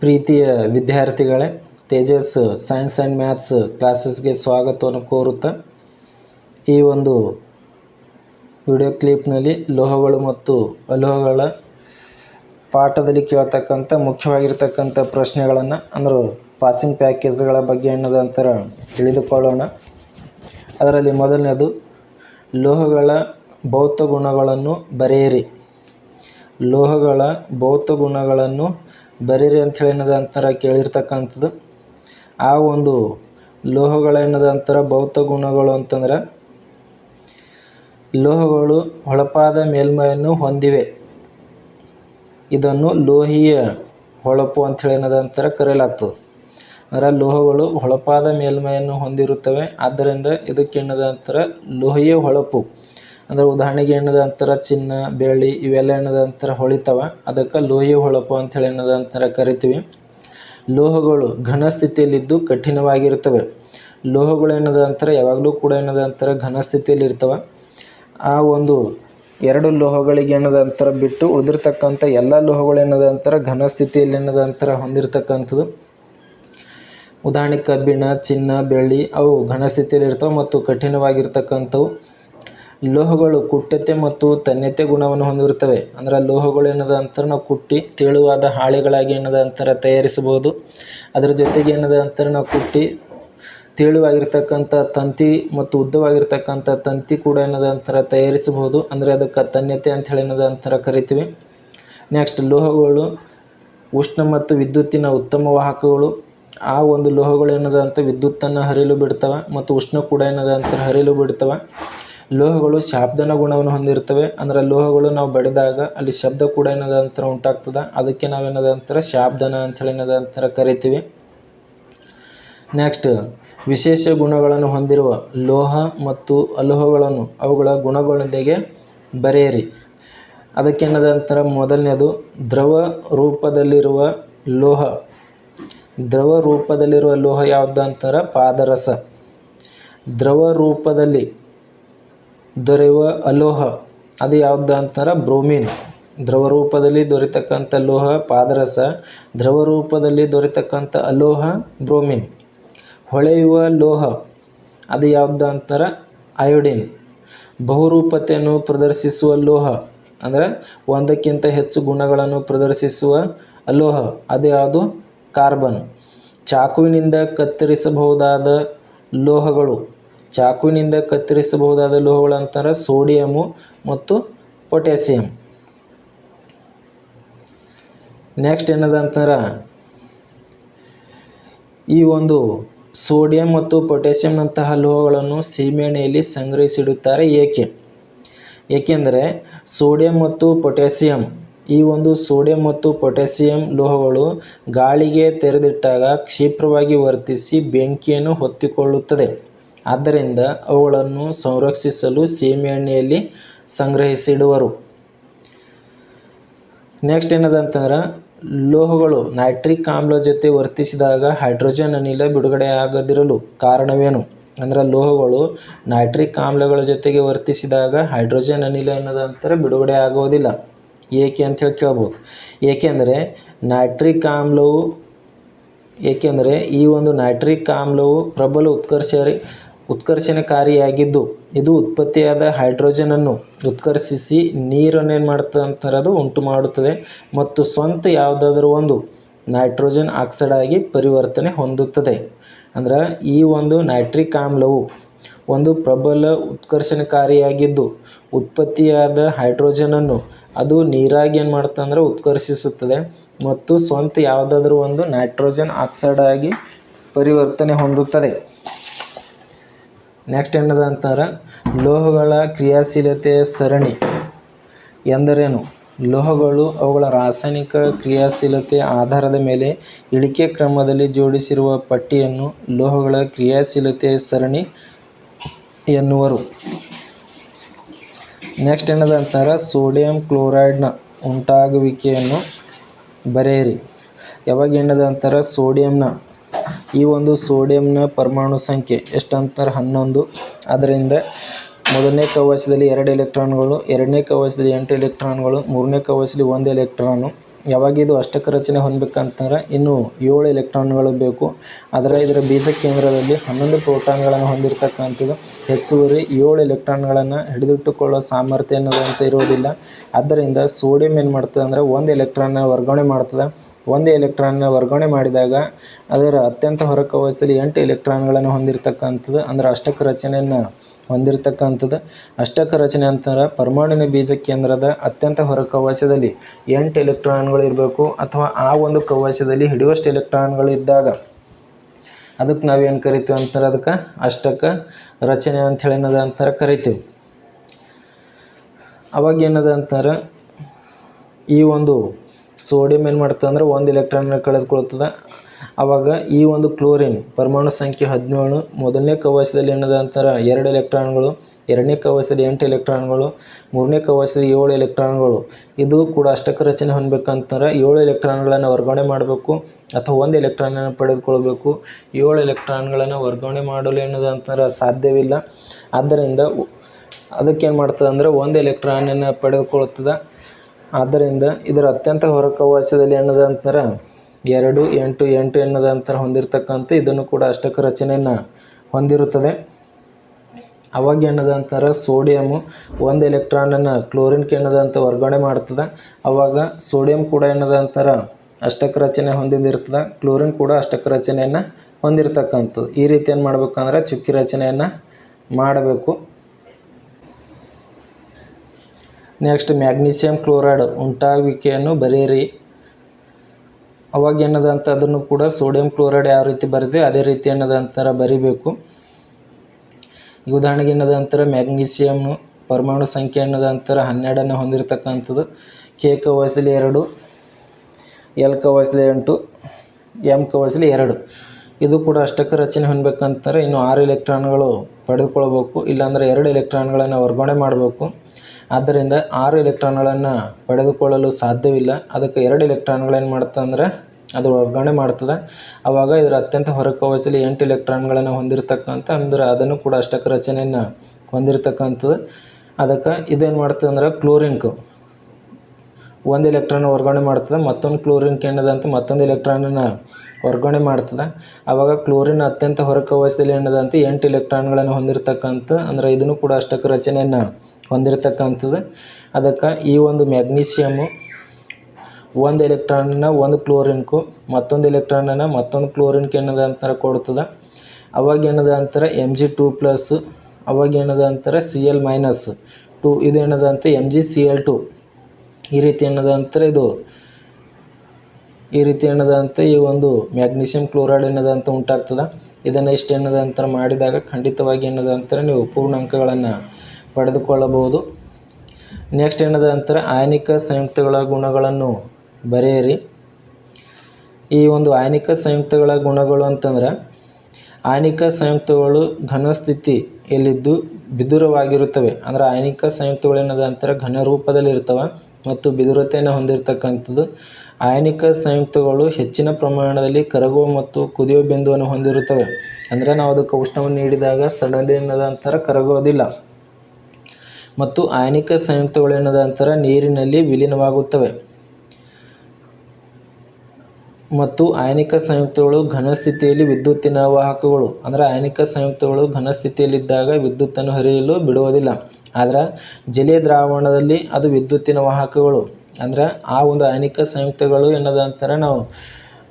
ಪ್ರೀತಿಯ ವಿದ್ಯಾರ್ಥಿಗಳೇ, Tejas science and maths ಕ್ಲಾಸಸ್ಗೆ ಸ್ವಾಗತವನ್ನು ಕೋರುತ್ತಾ ಈ ಒಂದು ವಿಡಿಯೋ ಕ್ಲಿಪ್ನಲ್ಲಿ ಲೋಹಗಳು ಮತ್ತು ಅಲೋಹಗಳ ಪಾಠದಲ್ಲಿ ಕೇಳ್ತಕ್ಕಂಥ, ಮುಖ್ಯವಾಗಿರ್ತಕ್ಕಂಥ ಪ್ರಶ್ನೆಗಳನ್ನು ಅಂದ್ರೆ ಪಾಸಿಂಗ್ ಪ್ಯಾಕೇಜ್ಗಳ ಬಗ್ಗೆ ಅನ್ನೋದಂತರ ತಿಳಿದುಕೊಳ್ಳೋಣ. ಅದರಲ್ಲಿ ಮೊದಲನೇದು, ಲೋಹಗಳ ಭೌತ ಗುಣಗಳನ್ನು ಬರೆಯಿರಿ. ಲೋಹಗಳ ಭೌತ ಗುಣಗಳನ್ನು ಬರೀರಿ ಅಂಥೇಳಿ ಏನದಂತರ ಕೇಳಿರ್ತಕ್ಕಂಥದ್ದು. ಆ ಒಂದು ಲೋಹಗಳೇನದ ಏನದಂತರ ಭೌತ ಗುಣಗಳು ಅಂತಂದ್ರೆ ಲೋಹಗಳು ಹೊಳಪಾದ ಮೇಲ್ಮೈಯನ್ನು ಹೊಂದಿವೆ. ಇದನ್ನು ಲೋಹೀಯ ಹೊಳಪು ಅಂಥೇಳಿ ಏನದಂತರ ಕರೆಯಲಾಗ್ತದೆ. ಅಂದರೆ ಲೋಹಗಳು ಹೊಳಪಾದ ಮೇಲ್ಮೈಯನ್ನು ಹೊಂದಿರುತ್ತವೆ. ಆದ್ದರಿಂದ ಇದಕ್ಕೆ ಏನದಂತರ ಲೋಹೀಯ ಹೊಳಪು. ಅಂದ್ರೆ ಉದಾಹರಣೆಗೆ ಏನದಂತರ ಚಿನ್ನ, ಬೆಳ್ಳಿ, ಇವೆಲ್ಲ ಏನದ ಅಂತಾರ ಹೊಳಿತಾವ. ಅದಕ್ಕೆ ಲೋಹೀಯ ಹೊಳಪು ಅಂಥೇಳಿ ಅಂತಾರ ಕರಿತೀವಿ. ಲೋಹಗಳು ಘನ ಸ್ಥಿತಿಯಲ್ಲಿದ್ದು ಕಠಿಣವಾಗಿರ್ತವೆ ಲೋಹಗಳು ಏನದ ಅಂತಾರೆ ಯಾವಾಗಲೂ ಕೂಡ ಏನದಂತರ ಘನ ಸ್ಥಿತಿಯಲ್ಲಿ ಇರ್ತವೆ ಆ ಒಂದು ಎರಡು ಲೋಹಗಳಿಗೆ ಏನದಂತರ ಬಿಟ್ಟು ಉಳಿದಿರ್ತಕ್ಕಂಥ ಎಲ್ಲ ಲೋಹಗಳು ಏನದಂತರ ಘನ ಸ್ಥಿತಿಯಲ್ಲಿ ಏನದಂತರ ಹೊಂದಿರತಕ್ಕಂಥದ್ದು. ಉದಾಹರಣೆ ಕಬ್ಬಿಣ, ಚಿನ್ನ, ಬೆಳ್ಳಿ ಅವು ಘನ ಸ್ಥಿತಿಯಲ್ಲಿ ಇರ್ತವೆ ಮತ್ತು ಕಠಿಣವಾಗಿರ್ತಕ್ಕಂಥವು. ಲೋಹಗಳು ಕುಟ್ಟತೆ ಮತ್ತು ತನ್ಯತೆ ಗುಣವನ್ನು ಹೊಂದಿರುತ್ತವೆ. ಅಂದ್ರೆ ಲೋಹಗಳು ಏನದ ಅಂತರ ನಾವು ಕುಟ್ಟಿ, ತೆಳುವಾದ ಹಾಳೆಗಳಾಗಿ ಏನದ ಅಂತರ ತಯಾರಿಸಬಹುದು. ಅದರ ಜೊತೆಗೆ ಏನದ ಅಂತರ ನಾವು ಕುಟ್ಟಿ, ತೆಳುವಾಗಿರ್ತಕ್ಕಂಥ ತಂತಿ ಮತ್ತು ಉದ್ದವಾಗಿರ್ತಕ್ಕಂಥ ತಂತಿ ಕೂಡ ಏನದ ಅಂತರ ತಯಾರಿಸಬಹುದು. ಅಂದರೆ ಅದಕ್ಕೆ ತನ್ಯತೆ ಅಂಥೇಳಿ ಏನದ ಅಂತರ ಕರಿತೀವಿ. ನೆಕ್ಸ್ಟ್ ಲೋಹಗಳು ಉಷ್ಣ ಮತ್ತು ವಿದ್ಯುತ್ತಿನ ಉತ್ತಮ ವಾಹಕಗಳು. ಆ ಒಂದು ಲೋಹಗಳು ಏನದ ಅಂತ ವಿದ್ಯುತ್ತನ್ನು ಹರಿಯಲು ಬಿಡ್ತವೆ ಮತ್ತು ಉಷ್ಣ ಕೂಡ ಏನದ ಅಂತ ಹರಿಯಲು ಬಿಡ್ತವೆ. ಲೋಹಗಳು ಶಾಬ್ದನ ಗುಣವನ್ನು ಹೊಂದಿರ್ತವೆ ಅಂದ್ರೆ ಲೋಹಗಳು ನಾವು ಬಡಿದಾಗ ಅಲ್ಲಿ ಶಬ್ದ ಕೂಡ ಏನದ ಅಂತರ ಉಂಟಾಗ್ತದೆ. ಅದಕ್ಕೆ ನಾವೇನದ ಅಂತರ ಶಾಬ್ದನ ಅಂಥೇಳಿ ಏನದ ಅಂತರ ಕರಿತೀವಿ. ನೆಕ್ಸ್ಟ್ ವಿಶೇಷ ಗುಣಗಳನ್ನು ಹೊಂದಿರುವ ಲೋಹ ಮತ್ತು ಅಲೋಹಗಳನ್ನು ಅವುಗಳ ಗುಣಗಳೊಂದಿಗೆ ಬರೆಯಿರಿ. ಅದಕ್ಕೇನದ ಅಂತರ ಮೊದಲನೇದು, ದ್ರವ ರೂಪದಲ್ಲಿರುವ ಲೋಹ. ದ್ರವ ರೂಪದಲ್ಲಿರುವ ಲೋಹ ಯಾವುದಂತರ ಪಾದರಸ. ದ್ರವ ರೂಪದಲ್ಲಿ ದೊರೆಯುವ ಅಲೋಹ. ಅದು ಯಾವ್ದು ಅಂತಾರೆ? ಬ್ರೋಮಿನ್. ದ್ರವ ರೂಪದಲ್ಲಿ ದೊರೆತಕ್ಕಂಥ ಲೋಹ, ಪಾದರಸ. ದ್ರವ ರೂಪದಲ್ಲಿ ದೊರೆತಕ್ಕಂಥ ಅಲೋಹ, ಬ್ರೋಮಿನ್. ಹೊಳೆಯುವ ಲೋಹ. ಅದು ಯಾವುದು ಅಂತಾರೆ? ಅಯೋಡಿನ್. ಬಹುರೂಪತೆಯನ್ನು ಪ್ರದರ್ಶಿಸುವ ಲೋಹ. ಅಂದರೆ ಒಂದಕ್ಕಿಂತ ಹೆಚ್ಚು ಗುಣಗಳನ್ನು ಪ್ರದರ್ಶಿಸುವ ಅಲೋಹ. ಅದು ಯಾವುದು? ಕಾರ್ಬನ್. ಚಾಕುವಿನಿಂದ ಕತ್ತರಿಸಬಹುದಾದ ಲೋಹಗಳು. ಚಾಕುವಿನಿಂದ ಕತ್ತರಿಸಬಹುದಾದ ಲೋಹಗಳಂತಾರೆ ಸೋಡಿಯಮು ಮತ್ತು ಪೊಟ್ಯಾಸಿಯಂ. ನೆಕ್ಸ್ಟ್ ಏನದ ಅಂತಾರೆ? ಈ ಒಂದು ಸೋಡಿಯಂ ಮತ್ತು ಪೊಟ್ಯಾಸಿಯಂನಂತಹ ಲೋಹಗಳನ್ನು ಸೀಮೆಎಣ್ಣೆಯಲ್ಲಿ ಸಂಗ್ರಹಿಸಿಡುತ್ತಾರೆ ಏಕೆ? ಏಕೆಂದರೆ ಸೋಡಿಯಂ ಮತ್ತು ಪೊಟ್ಯಾಸಿಯಂ, ಈ ಒಂದು ಸೋಡಿಯಂ ಮತ್ತು ಪೊಟ್ಯಾಸಿಯಂ ಲೋಹಗಳು ಗಾಳಿಗೆ ತೆರೆದಿಟ್ಟಾಗ ಕ್ಷಿಪ್ರವಾಗಿ ವರ್ತಿಸಿ ಬೆಂಕಿಯನ್ನು ಹೊತ್ತಿಕೊಳ್ಳುತ್ತದೆ. ಆದ್ದರಿಂದ ಅವುಗಳನ್ನು ಸಂರಕ್ಷಿಸಲು ಸೀಮೆಎಣ್ಣೆಯಲ್ಲಿ ಸಂಗ್ರಹಿಸಿಡುವರು. ನೆಕ್ಸ್ಟ್ ಏನದ ಅಂತಂದ್ರೆ ಲೋಹಗಳು ನೈಟ್ರಿಕ್ ಆಮ್ಲ ಜೊತೆ ವರ್ತಿಸಿದಾಗ ಹೈಡ್ರೋಜನ್ ಅನಿಲ ಬಿಡುಗಡೆಯಾಗದಿರಲು ಕಾರಣವೇನು? ಅಂದ್ರೆ, ಲೋಹಗಳು ನೈಟ್ರಿಕ್ ಆಮ್ಲಗಳ ಜೊತೆಗೆ ವರ್ತಿಸಿದಾಗ ಹೈಡ್ರೋಜನ್ ಅನಿಲ ಅನ್ನೋದಂತರ ಬಿಡುಗಡೆ ಆಗೋದಿಲ್ಲ ಏಕೆ ಅಂಥೇಳಿ ಕೇಳ್ಬೋದು. ಏಕೆಂದರೆ, ನೈಟ್ರಿಕ್ ಆಮ್ಲವು, ಏಕೆಂದರೆ ಈ ಒಂದು ನೈಟ್ರಿಕ್ ಆಮ್ಲವು ಪ್ರಬಲ ಉತ್ಕರ್ಷ ಉತ್ಕರ್ಷಣಕಾರಿಯಾಗಿದ್ದು, ಇದು ಉತ್ಪತ್ತಿಯಾದ ಹೈಡ್ರೋಜನನ್ನು ಉತ್ಕರ್ಷಿಸಿ ನೀರನ್ನು ಏನು ಅದು ಉಂಟು ಮಾಡುತ್ತದೆ ಮತ್ತು ಸ್ವಂತ ಯಾವುದಾದ್ರೂ ಒಂದು ನೈಟ್ರೋಜನ್ ಆಕ್ಸೈಡ್ ಆಗಿ ಪರಿವರ್ತನೆ ಹೊಂದುತ್ತದೆ. ಅಂದ್ರೆ ಈ ಒಂದು ನೈಟ್ರಿಕ್ ಆಮ್ಲವು ಒಂದು ಪ್ರಬಲ ಉತ್ಕರ್ಷಣಕಾರಿಯಾಗಿದ್ದು, ಉತ್ಪತ್ತಿಯಾದ ಹೈಡ್ರೋಜನನ್ನು ಅದು ನೀರಾಗಿ ಏನು ಮಾಡುತ್ತೆ ಅಂದರೆ ಉತ್ಕರ್ಷಿಸುತ್ತದೆ ಮತ್ತು ಸ್ವಂತ ಯಾವುದಾದ್ರೂ ಒಂದು ನೈಟ್ರೋಜನ್ ಆಕ್ಸೈಡ್ ಆಗಿ ಪರಿವರ್ತನೆ ಹೊಂದುತ್ತದೆ. ನೆಕ್ಸ್ಟ್ ಏನದ ಅಂತಾರೆ? ಲೋಹಗಳ ಕ್ರಿಯಾಶೀಲತೆ ಸರಣಿ ಎಂದರೇನು? ಲೋಹಗಳು ಅವುಗಳ ರಾಸಾಯನಿಕ ಕ್ರಿಯಾಶೀಲತೆ ಆಧಾರದ ಮೇಲೆ ಇಳಿಕೆ ಕ್ರಮದಲ್ಲಿ ಜೋಡಿಸಿರುವ ಪಟ್ಟಿಯನ್ನು ಲೋಹಗಳ ಕ್ರಿಯಾಶೀಲತೆ ಸರಣಿ ಎನ್ನುವರು. ನೆಕ್ಸ್ಟ್ ಏನದ ಅಂತಾರೆ? ಸೋಡಿಯಂ ಕ್ಲೋರೈಡ್ನ ಉಂಟಾಗುವಿಕೆಯನ್ನು ಬರೆಯಿರಿ. ಯಾವಾಗ ಏನದ ಅಂತಾರೆ? ಸೋಡಿಯಂನ ಈ ಒಂದು ಸೋಡಿಯಂನ ಪರಮಾಣು ಸಂಖ್ಯೆ ಎಷ್ಟು ಅಂತಾರೆ ಹನ್ನೊಂದು. ಅದರಿಂದ ಮೊದಲನೇ ಕವಚದಲ್ಲಿ ಎರಡು ಎಲೆಕ್ಟ್ರಾನ್ಗಳು ಎರಡನೇ ಕವಚದಲ್ಲಿ ಎಂಟು ಎಲೆಕ್ಟ್ರಾನ್ಗಳು ಮೂರನೇ ಕವಚದಲ್ಲಿ ಒಂದು ಎಲೆಕ್ಟ್ರಾನು ಯಾವಾಗ ಇದು ಅಷ್ಟಕ ರಚನೆ ಹೊಂದಬೇಕಂತಂದ್ರೆ ಇನ್ನೂ ಏಳು ಎಲೆಕ್ಟ್ರಾನ್ಗಳು ಬೇಕು. ಅದರ ಇದರ ಬೀಜ ಕೇಂದ್ರದಲ್ಲಿ ಹನ್ನೊಂದು ಪ್ರೋಟಾನ್ಗಳನ್ನು ಹೊಂದಿರತಕ್ಕಂಥದ್ದು. ಹೆಚ್ಚುವರಿ ಏಳು ಎಲೆಕ್ಟ್ರಾನ್ಗಳನ್ನು ಹಿಡಿದಿಟ್ಟುಕೊಳ್ಳೋ ಸಾಮರ್ಥ್ಯ ಅನ್ನೋದಂತ ಇರೋದಿಲ್ಲ ಆದ್ದರಿಂದ ಸೋಡಿಯಂ ಏನು ಮಾಡ್ತದೆ ಅಂದರೆ ಒಂದು ಎಲೆಕ್ಟ್ರಾನ್ನ ವರ್ಗಾವಣೆ ಮಾಡ್ತದೆ. ಒಂದು ಎಲೆಕ್ಟ್ರಾನ್ನ ವರ್ಗಾವಣೆ ಮಾಡಿದಾಗ ಅದರ ಅತ್ಯಂತ ಹೊರಕವಚದಲ್ಲಿ ಎಂಟು ಎಲೆಕ್ಟ್ರಾನ್ಗಳನ್ನು ಹೊಂದಿರತಕ್ಕಂಥದ್ದು, ಅಂದ್ರೆ ಅಷ್ಟಕ ರಚನೆಯನ್ನು ಹೊಂದಿರತಕ್ಕಂಥದ್ದು. ಅಷ್ಟಕ ರಚನೆ ಅಂತಂದ್ರೆ ಪರಮಾಣುವಿನ ಬೀಜ ಕೇಂದ್ರದ ಅತ್ಯಂತ ಹೊರ ಕವಚದಲ್ಲಿ ಎಂಟು ಎಲೆಕ್ಟ್ರಾನ್ಗಳು ಇರಬೇಕು, ಅಥವಾ ಆ ಒಂದು ಕವಚದಲ್ಲಿ ಹಿಡಿಯುವಷ್ಟು ಎಲೆಕ್ಟ್ರಾನ್ಗಳು ಇದ್ದಾಗ. ಅದಕ್ಕೆ ನಾವೇನು ಕರಿತೀವಿ ಅಂತಾರೆ ಅದಕ್ಕೆ ಅಷ್ಟಕ ರಚನೆ ಅಂಥೇಳಿ ಏನದ ಅಂತಾರೆ ಕರಿತೀವಿ. ಅವಾಗ ಏನದ ಅಂತಾರೆ ಈ ಒಂದು ಸೋಡಿಯಂ ಏನು ಮಾಡ್ತದೆ ಅಂದ್ರೆ ಒಂದು ಎಲೆಕ್ಟ್ರಾನ್ ಕಳೆದುಕೊಳ್ತದೆ. ಆವಾಗ ಈ ಒಂದು ಕ್ಲೋರಿನ್ ಪರಮಾಣು ಸಂಖ್ಯೆ ಹದಿನೇಳು ಮೊದಲನೇ ಕವಚದಲ್ಲಿ ಏನದ ಅಂತಾರೆ? ಎರಡು ಎಲೆಕ್ಟ್ರಾನ್ಗಳು ಎರಡನೇ ಕವಚದಲ್ಲಿ ಎಂಟು ಎಲೆಕ್ಟ್ರಾನ್ಗಳು ಮೂರನೇ ಕವಚದಲ್ಲಿ ಏಳು ಎಲೆಕ್ಟ್ರಾನ್ಗಳು ಇದು ಕೂಡ ಅಷ್ಟಕ ರಚನೆ ಹೊಂದಬೇಕಂತಾರೆ ಏಳು ಎಲೆಕ್ಟ್ರಾನ್ಗಳನ್ನು ವರ್ಗಾವಣೆ ಮಾಡಬೇಕು ಅಥವಾ ಒಂದು ಎಲೆಕ್ಟ್ರಾನನ್ನು ಪಡೆದುಕೊಳ್ಬೇಕು. ಏಳು ಎಲೆಕ್ಟ್ರಾನ್ಗಳನ್ನು ವರ್ಗಾವಣೆ ಮಾಡಲು ಏನದ ಅಂತಾರೆ? ಸಾಧ್ಯವಿಲ್ಲ. ಆದ್ದರಿಂದ ಅದಕ್ಕೇನು ಮಾಡ್ತದೆ ಅಂದರೆ ಒಂದು ಎಲೆಕ್ಟ್ರಾನನ್ನು ಪಡೆದುಕೊಳ್ತದೆ. ಆದ್ದರಿಂದ ಇದರ ಅತ್ಯಂತ ಹೊರ ಎನ್ನದ ಅಂತರ ಎರಡು ಎಂಟು ಎಂಟು ಎನ್ನದ ಅಂತರ ಹೊಂದಿರತಕ್ಕಂಥ ಇದನ್ನು ಕೂಡ ಅಷ್ಟಕ ರಚನೆಯನ್ನು ಹೊಂದಿರುತ್ತದೆ. ಅವಾಗ ಏನದ ಅಂತರ ಸೋಡಿಯಮು ಒಂದು ಎಲೆಕ್ಟ್ರಾನನ್ನು ಕ್ಲೋರಿನ್ಗೆ ಏನದ ಅಂತ ವರ್ಗಾವಣೆ ಮಾಡ್ತದೆ. ಅವಾಗ ಸೋಡಿಯಂ ಕೂಡ ಏನದ ಅಂತರ ಅಷ್ಟಕ ರಚನೆ ಹೊಂದಿದ್ದಿರ್ತದೆ. ಕ್ಲೋರಿನ್ ಕೂಡ ಅಷ್ಟಕ ರಚನೆಯನ್ನು ಹೊಂದಿರತಕ್ಕಂಥದ್ದು. ಈ ರೀತಿ ಏನು ಮಾಡ್ಬೇಕಂದ್ರೆ ಚುಕ್ಕಿ ರಚನೆಯನ್ನು ಮಾಡಬೇಕು. ನೆಕ್ಸ್ಟ್ ಮ್ಯಾಗ್ನೀಸಿಯಂ ಕ್ಲೋರೈಡ್ ಉಂಟಾಗುವಿಕೆಯನ್ನು ಬರೆಯಿರಿ. ಅವಾಗ ಏನದ ಅಂತ ಅದನ್ನು ಕೂಡ ಸೋಡಿಯಂ ಕ್ಲೋರೈಡ್ ಯಾವ ರೀತಿ ಬರೆದಿ, ಅದೇ ರೀತಿ ಏನದ ಅಂತಾರೆ ಬರಿಬೇಕು. ಈಗ ಉದಾಹರಣೆಗೆ ಏನದಂತರ ಅಂತಾರೆ ಮ್ಯಾಗ್ನೀಸಿಯಮ್ ಪರಮಾಣು ಸಂಖ್ಯೆ ಅಂತಾರೆ ಹನ್ನೆರಡನ್ನು ಹೊಂದಿರತಕ್ಕಂಥದ್ದು. ಕೆ ಕವಚದಲ್ಲಿ ಎರಡು ಎಲ್ ಕವಚದಲ್ಲಿ ಎಂಟು ಎಂ ಕವಚದಲ್ಲಿ ಎರಡು. ಇದು ಕೂಡ ಅಷ್ಟಕ್ಕೆ ರಚನೆ ಹೊಂದಬೇಕಂತಾರೆ ಇನ್ನು ಆರು ಎಲೆಕ್ಟ್ರಾನ್ಗಳು ಪಡೆದುಕೊಳ್ಬೇಕು. ಇಲ್ಲಾಂದರೆ ಎರಡು ಎಲೆಕ್ಟ್ರಾನ್ಗಳನ್ನು ವರ್ಗಾವಣೆ ಮಾಡಬೇಕು. ಆದ್ದರಿಂದ ಆರು ಎಲೆಕ್ಟ್ರಾನ್ಗಳನ್ನು ಪಡೆದುಕೊಳ್ಳಲು ಸಾಧ್ಯವಿಲ್ಲ. ಅದಕ್ಕೆ ಎರಡು ಎಲೆಕ್ಟ್ರಾನ್ಗಳೇನು ಮಾಡ್ತದೆ ಅಂದರೆ ಅದು ವರ್ಗಾವಣೆ ಮಾಡ್ತದೆ. ಆವಾಗ ಇದರ ಅತ್ಯಂತ ಹೊರ ಕವಚದಲ್ಲಿ ಎಂಟು ಎಲೆಕ್ಟ್ರಾನ್ಗಳನ್ನು ಹೊಂದಿರತಕ್ಕಂಥ ಅಂದ್ರೆ ಅದನ್ನು ಕೂಡ ಅಷ್ಟಕ ರಚನೆಯನ್ನು ಹೊಂದಿರತಕ್ಕಂಥದ್ದು. ಅದಕ್ಕೆ ಇದೇನು ಮಾಡ್ತದೆ ಅಂದ್ರೆ ಕ್ಲೋರಿನ್ಕು. ಒಂದು ಎಲೆಕ್ಟ್ರಾನ್ ವರ್ಗಾವಣೆ ಮಾಡ್ತದೆ, ಮತ್ತೊಂದು ಕ್ಲೋರಿನ್ ಏನದ ಅಂತ ಮತ್ತೊಂದು ಎಲೆಕ್ಟ್ರಾನನ್ನು ವರ್ಗಾವಣೆ ಮಾಡ್ತದೆ. ಆವಾಗ ಕ್ಲೋರಿನ್ ಅತ್ಯಂತ ಹೊರ ಕವಚದಲ್ಲಿ ಏನದ ಅಂತ ಎಂಟು ಎಲೆಕ್ಟ್ರಾನ್ಗಳನ್ನು ಹೊಂದಿರತಕ್ಕಂಥ ಅಂದ್ರೆ ಇದನ್ನು ಕೂಡ ಅಷ್ಟಕ ರಚನೆಯನ್ನು ಹೊಂದಿರತಕ್ಕಂಥದ್ದು ಅದಕ್ಕೆ ಈ ಒಂದು ಮ್ಯಾಗ್ನೀಸಿಯಮ್ಮು ಒಂದು ಎಲೆಕ್ಟ್ರಾನನ್ನ ಒಂದು ಕ್ಲೋರಿನ್ಕು ಮತ್ತೊಂದು ಎಲೆಕ್ಟ್ರಾನನ್ನು ಮತ್ತೊಂದು ಕ್ಲೋರಿನ್ಗೆ ಏನದ ಅಂತಾರೆ ಕೊಡ್ತದೆ. ಅವಾಗ ಏನದ ಅಂತಾರೆ ಎಂ ಜಿ ಟೂ ಪ್ಲಸ್ ಅವಾಗ ಏನದ ಅಂತಾರೆ ಸಿ ಎಲ್ ಮೈನಸ್ ಟು ಇದು ಅಂತ M G C L two ಈ ರೀತಿ ಏನದ ಅಂತಾರೆ ಇದು, ಈ ರೀತಿ ಏನದ ಅಂತ ಈ ಒಂದು ಮ್ಯಾಗ್ನೀಷಿಯಂ ಕ್ಲೋರೈಡ್ ಏನದ ಅಂತ ಉಂಟಾಗ್ತದೆ. ಇದನ್ನು ಇಷ್ಟು ಅಂತರ ಮಾಡಿದಾಗ ಖಂಡಿತವಾಗಿ ಏನದ ಅಂತಾರೆ ನೀವು ಪೂರ್ಣಾಂಕಗಳನ್ನು ಪಡೆದುಕೊಳ್ಳಬಹುದು. ನೆಕ್ಸ್ಟ್ ಏನದ ಅಂತಾರೆ ಆಯನಿಕ ಸಂಯುಕ್ತಗಳ ಗುಣಗಳನ್ನು ಬರೆಯಿರಿ. ಈ ಒಂದು ಆಯನಿಕ ಸಂಯುಕ್ತಗಳ ಗುಣಗಳು ಅಂತಂದ್ರೆ, ಆಯನಿಕ ಸಂಯುಕ್ತಗಳು ಘನ ಸ್ಥಿತಿಯಲ್ಲಿದ್ದು ಬಿದುರವಾಗಿರುತ್ತವೆ. ಅಂದರೆ ಆಯನಿಕ ಸಂಯುಕ್ತಗಳು ಏನದ ಅಂತಾರೆ ಘನ ರೂಪದಲ್ಲಿರ್ತವೆ ಮತ್ತು ಬಿದುರತೆಯನ್ನು ಹೊಂದಿರತಕ್ಕಂಥದ್ದು. ಆಯನಿಕ ಸಂಯುಕ್ತಗಳು ಹೆಚ್ಚಿನ ಪ್ರಮಾಣದಲ್ಲಿ ಕರಗುವ ಮತ್ತು ಕುದಿಯುವ ಬಿಂದುವನ್ನು ಹೊಂದಿರುತ್ತವೆ. ಅಂದರೆ ನಾವು ಅದಕ್ಕೆ ಉಷ್ಣವನ್ನು ನೀಡಿದಾಗ ಸಡನ್ಲಿ ಏನದ ಕರಗೋದಿಲ್ಲ ಮತ್ತು ಆಯನಿಕ ಸಂಯುಕ್ತಗಳು ಏನದ ನೀರಿನಲ್ಲಿ ವಿಲೀನವಾಗುತ್ತವೆ. ಮತ್ತು ಆಯನಿಕ ಸಂಯುಕ್ತಗಳು ಘನ ಸ್ಥಿತಿಯಲ್ಲಿ ವಿದ್ಯುತ್ತಿನ ವಾಹಕಗಳು. ಅಂದರೆ ಆಯನಿಕ ಸಂಯುಕ್ತಗಳು ಘನ ಸ್ಥಿತಿಯಲ್ಲಿದ್ದಾಗ ವಿದ್ಯುತ್ತನ್ನು ಹರಿಯಲು ಬಿಡುವುದಿಲ್ಲ. ಆದರೆ ಜಲೀಯ ದ್ರಾವಣದಲ್ಲಿ ಅದು ವಿದ್ಯುತ್ತಿನ ವಾಹಕಗಳು. ಅಂದರೆ ಆ ಒಂದು ಆಯನಿಕ ಸಂಯುಕ್ತಗಳು ಏನದ ಅಂತಾರೆ? ನಾವು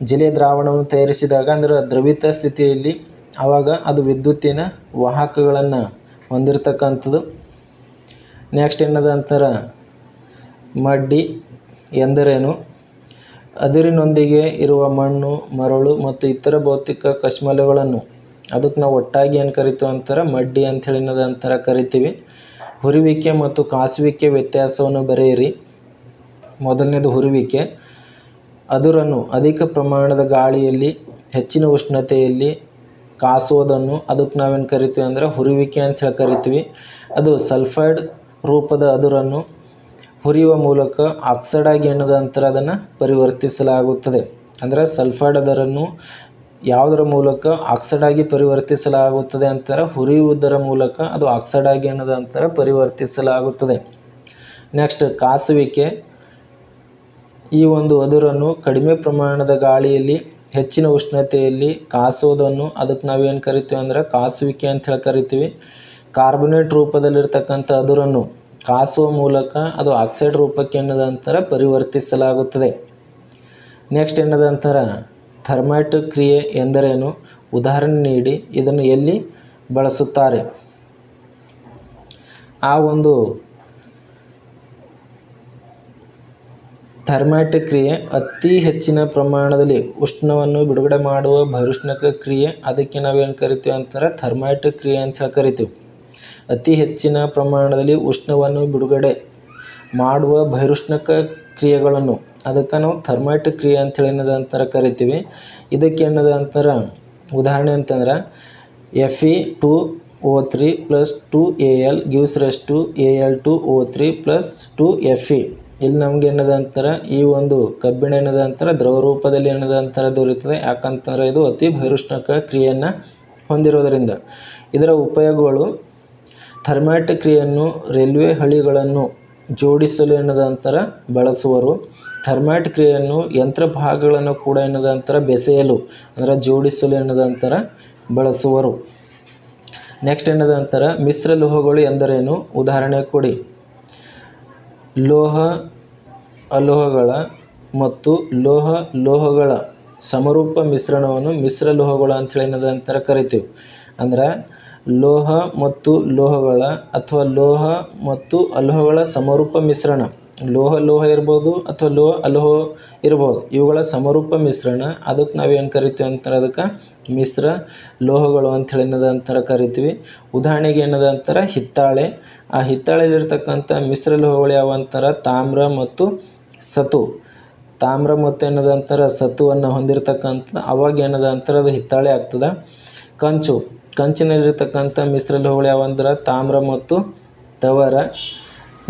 ಜಲೀಯ ದ್ರಾವಣವನ್ನು ತಯಾರಿಸಿದಾಗ ಅಂದರೆ ದ್ರವಿತ ಸ್ಥಿತಿಯಲ್ಲಿ ಆವಾಗ ಅದು ವಿದ್ಯುತ್ತಿನ ವಾಹಕಗಳನ್ನು ಹೊಂದಿರತಕ್ಕಂಥದ್ದು. ನೆಕ್ಸ್ಟ್ ಏನದ ಅಂತಾರೆ? ಮಡ್ಡಿ ಎಂದರೇನು? ಅದಿರಿನೊಂದಿಗೆ ಇರುವ ಮಣ್ಣು, ಮರಳು ಮತ್ತು ಇತರ ಭೌತಿಕ ಕಶ್ಮಲಗಳನ್ನು ಅದಕ್ಕೆ ನಾವು ಒಟ್ಟಾಗಿ ಏನು ಕರಿತೀವಿ ಅಂತಾರೆ? ಮಡ್ಡಿ ಅಂಥೇಳಿ ಏನದ ಅಂತಾರೆ ಕರಿತೀವಿ. ಹುರಿವಿಕೆ ಮತ್ತು ಕಾಸುವಿಕೆ ವ್ಯತ್ಯಾಸವನ್ನು ಬರೆಯಿರಿ. ಮೊದಲನೇದು ಹುರುವಿಕೆ. ಅದುರನ್ನು ಅಧಿಕ ಪ್ರಮಾಣದ ಗಾಳಿಯಲ್ಲಿ, ಹೆಚ್ಚಿನ ಉಷ್ಣತೆಯಲ್ಲಿ ಕಾಸೋದನ್ನು ಅದಕ್ಕೆ ನಾವೇನು ಕರಿತೀವಿ ಅಂದರೆ? ಹುರುವಿಕೆ ಅಂತ ಹೇಳಿ ಕರಿತೀವಿ. ಅದು ಸಲ್ಫೈಡ್ ರೂಪದ ಅದುರನ್ನು ಹುರಿಯುವ ಮೂಲಕ ಆಕ್ಸೈಡ್ ಎಣ್ಣದ ನಂತರ ಅದನ್ನು ಪರಿವರ್ತಿಸಲಾಗುತ್ತದೆ. ಅಂದರೆ ಸಲ್ಫೈಡ್ ಅದರನ್ನು ಯಾವುದರ ಮೂಲಕ ಆಕ್ಸೈಡ್ ಆಗಿ ಪರಿವರ್ತಿಸಲಾಗುತ್ತದೆ ಅಂತಾರೆ, ಹುರಿಯುವುದರ ಮೂಲಕ ಅದು ಆಕ್ಸೈಡ್ ಆಗಿ ನಂತರ ಪರಿವರ್ತಿಸಲಾಗುತ್ತದೆ. ನೆಕ್ಸ್ಟ್ ಕಾಸುವಿಕೆ. ಈ ಒಂದು ಅದುರನ್ನು ಕಡಿಮೆ ಪ್ರಮಾಣದ ಗಾಳಿಯಲ್ಲಿ, ಹೆಚ್ಚಿನ ಉಷ್ಣತೆಯಲ್ಲಿ ಕಾಸೋದನ್ನು ಅದಕ್ಕೆ ನಾವೇನು ಕರಿತೀವಿ ಅಂದ್ರೆ ಕಾಸುವಿಕೆ ಅಂತ ಹೇಳಿ ಕರಿತೀವಿ. ಕಾರ್ಬೊನೇಟ್ ರೂಪದಲ್ಲಿರ್ತಕ್ಕಂಥ ಅದುರನ್ನು ಕಾಸುವ ಮೂಲಕ ಅದು ಆಕ್ಸೈಡ್ ರೂಪಕ್ಕೆ ಎನ್ನದಂತರ ಪರಿವರ್ತಿಸಲಾಗುತ್ತದೆ. ನೆಕ್ಸ್ಟ್ ಏನದ ಅಂತಾರೆ ಥರ್ಮೈಟ್ ಕ್ರಿಯೆ ಎಂದರೇನು? ಉದಾಹರಣೆ ನೀಡಿ. ಇದನ್ನು ಎಲ್ಲಿ ಬಳಸುತ್ತಾರೆ? ಆ ಒಂದು ಥರ್ಮ್ಯಾಟ್ ಕ್ರಿಯೆ ಅತಿ ಹೆಚ್ಚಿನ ಪ್ರಮಾಣದಲ್ಲಿ ಉಷ್ಣವನ್ನು ಬಿಡುಗಡೆ ಮಾಡುವ ಬಹಿರುಷ್ಣಕ ಕ್ರಿಯೆ. ಅದಕ್ಕೆ ನಾವೇನು ಕರಿತೀವಿ ಅಂತಾರೆ? ಥರ್ಮೈಟ್ ಕ್ರಿಯೆ ಅಂತ ಹೇಳಿ ಕರಿತೀವಿ. ಅತಿ ಹೆಚ್ಚಿನ ಪ್ರಮಾಣದಲ್ಲಿ ಉಷ್ಣವನ್ನು ಬಿಡುಗಡೆ ಮಾಡುವ ಬಹಿರುಷ್ಣಕ ಕ್ರಿಯೆಗಳನ್ನು. ಅದಕ್ಕೆ ನಾವು ಥರ್ಮೈಟ್ ಕ್ರಿಯೆ ಅಂಥೇಳಿ ಏನದ ಅಂತಾರೆ ಕರಿತೀವಿ. ಇದಕ್ಕೆ ಏನದ ಅಂತಾರೆ ಉದಾಹರಣೆ ಅಂತಂದ್ರೆ F E two O three plus two A L gives rise to A L two O three plus two F E ಇಲ್ಲಿ ನಮ್ಗೆ ಏನದ ಅಂತಾರೆ ಈ ಒಂದು ಕಬ್ಬಿಣ ಏನದ ಅಂತಾರೆ, ದ್ರವ ರೂಪದಲ್ಲಿ ಏನದ ಅಂತಾರೆ ದೊರೆಯುತ್ತದೆ ಯಾಕಂತಂದ್ರೆ ಇದು ಅತಿ ಬಹಿರುಷ್ಣಕ ಕ್ರಿಯೆಯನ್ನು ಹೊಂದಿರೋದರಿಂದ. ಇದರ ಉಪಯೋಗಗಳು ಥರ್ಮೈಟ್ ಕ್ರಿಯೆಯನ್ನು ರೈಲ್ವೆ ಹಳಿಗಳನ್ನು ಜೋಡಿಸಲು ಏನದ ಬಳಸುವರು. ಥರ್ಮ್ಯಾಟ್ ಕ್ರಿಯೆಯನ್ನು ಯಂತ್ರ ಭಾಗಗಳನ್ನು ಕೂಡ ಏನದ ಬೆಸೆಯಲು, ಅಂದರೆ ಜೋಡಿಸಲು ಏನದ ಬಳಸುವರು. ನೆಕ್ಸ್ಟ್ ಏನದ ಅಂತಾರೆ ಮಿಶ್ರ ಲೋಹಗಳು ಎಂದರೇನು? ಉದಾಹರಣೆ ಕೊಡಿ. ಲೋಹ ಅಲೋಹಗಳ ಮತ್ತು ಲೋಹ ಲೋಹಗಳ ಸಮರೂಪ ಮಿಶ್ರಣವನ್ನು ಮಿಶ್ರ ಲೋಹಗಳು ಅಂಥೇಳಿ ಏನದ ಅಂತಾರೆ ಕರಿತೀವಿ. ಅಂದ್ರೆ ಲೋಹ ಮತ್ತು ಲೋಹಗಳ ಅಥವಾ ಲೋಹ ಮತ್ತು ಅಲೋಹಗಳ ಸಮರೂಪ ಮಿಶ್ರಣ. ಲೋಹ ಲೋಹ ಇರ್ಬೋದು ಅಥವಾ ಲೋಹ ಅಲೋಹ ಇರ್ಬೋದು. ಇವುಗಳ ಸಮರೂಪ ಮಿಶ್ರಣ. ಅದಕ್ಕೆ ನಾವೇನು ಕರಿತೀವಿ ಅಂತಾರೆ? ಅದಕ್ಕೆ ಮಿಶ್ರ ಲೋಹಗಳು ಅಂಥೇಳಿ ಏನದ ಅಂತಾರೆ ಕರಿತೀವಿ. ಉದಾಹರಣೆಗೆ ಏನದ ಅಂತಾರೆ? ಹಿತ್ತಾಳೆ. ಆ ಹಿತ್ತಾಳೆಯಲ್ಲಿರ್ತಕ್ಕಂಥ ಮಿಶ್ರ ಲೋಹಗಳು ಯಾವ ಅಂತಾರೆ? ತಾಮ್ರ ಮತ್ತು ಸತು. ತಾಮ್ರ ಮತ್ತು ಏನದ ಅಂತಾರೆ? ಸತುವನ್ನು ಹೊಂದಿರತಕ್ಕಂಥ ಅವಾಗ ಏನದ ಅಂತಾರೆ? ಅದು ಹಿತ್ತಾಳೆ ಆಗ್ತದೆ. ಕಂಚು. ಕಂಚಿನಲ್ಲಿರ್ತಕ್ಕಂಥ ಮಿಶ್ರ ಲೋಹಗಳು ಯಾವಂದ್ರೆ ತಾಮ್ರ ಮತ್ತು ತವರ.